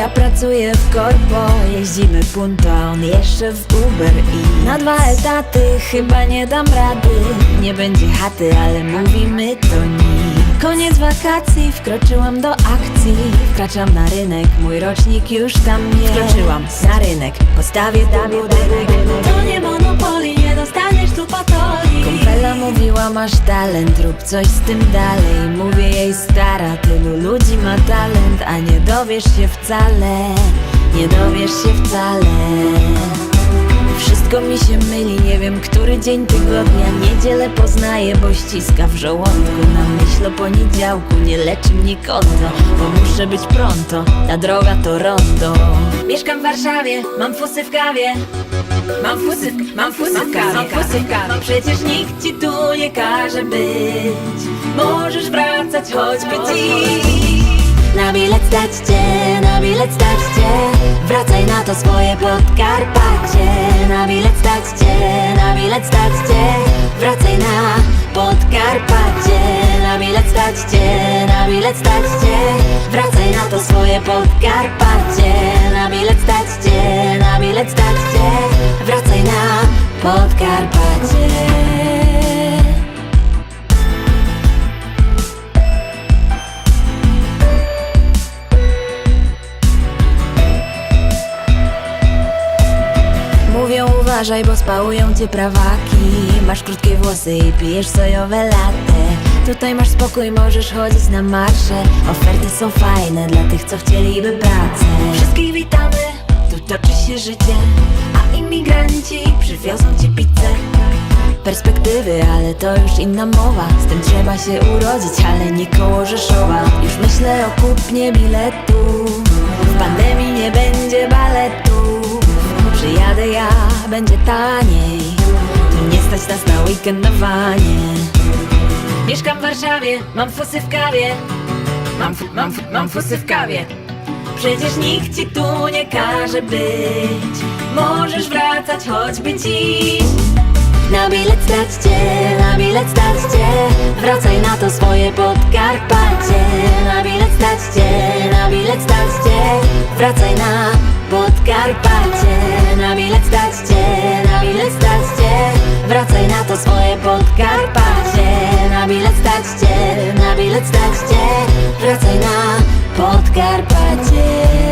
pracuje w korpo, jeździmy punto, a on jeszcze w Uber i na dwa etaty chyba nie dam rady. Nie będzie chaty, ale mówimy to nie. Koniec wakacji, wkroczyłam do akcji. Wkraczam na rynek, mój rocznik już tam jest. Wkroczyłam. Na rynek, postawię tam budynek. To nie monopoli, nie dostaniesz masz talent, rób coś z tym dalej. Mówię jej stara, tylu ludzi ma talent A nie dowiesz się wcale, nie dowiesz się wcale wszystko mi się myli, nie wiem który dzień tygodnia. Niedzielę poznaję, bo ściska w żołądku. Na myśl o poniedziałku nie leczy mnie konto Bo muszę być pronto, ta droga to rondo. Mieszkam w Warszawie, mam fusy w kawie. Mam fusy, mam fusy w kawie, mam fusy w kawie. Przecież nikt ci tu nie każe być. Możesz wracać choćby dziś. na bilet stać cię, na bilet stać cię. Wracaj na to swoje Podkarpacie stać cię, na bilet stać cię Wracaj na to swoje Podkarpacie. Na bilet stać cię, na bilet stać cię Wracaj na Podkarpacie. Uważaj, bo spałują cię prawaki. Masz krótkie włosy i pijesz sojowe latte Tutaj masz spokój, możesz chodzić na marsze. Oferty są fajne dla tych, co chcieliby pracę. Wszystkich witamy, tu toczy się życie. A imigranci przywiozą ci pizzę. Perspektywy, ale to już inna mowa. Z tym trzeba się urodzić, ale nie koło Rzeszowa. Już myślę o kupnie biletu. W pandemii nie będzie baletu. Przyjadę ja, będzie taniej. Nie stać nas na weekendowanie Mieszkam w Warszawie, mam fusy w kawie. Mam, mam, mam fusy w kawie. Przecież nikt ci tu nie każe być. Możesz wracać choćby dziś na bilet stać cię, na bilet stać cię Wracaj na to swoje Podkarpacie. Na bilet stać cię, na bilet stać cię Wracaj na Podkarpacie. Na bilet stać cię, na bilet stać cię Wracaj na to swoje Podkarpacie bilet stać cię, na bilet stać cię Wracaj na Podkarpacie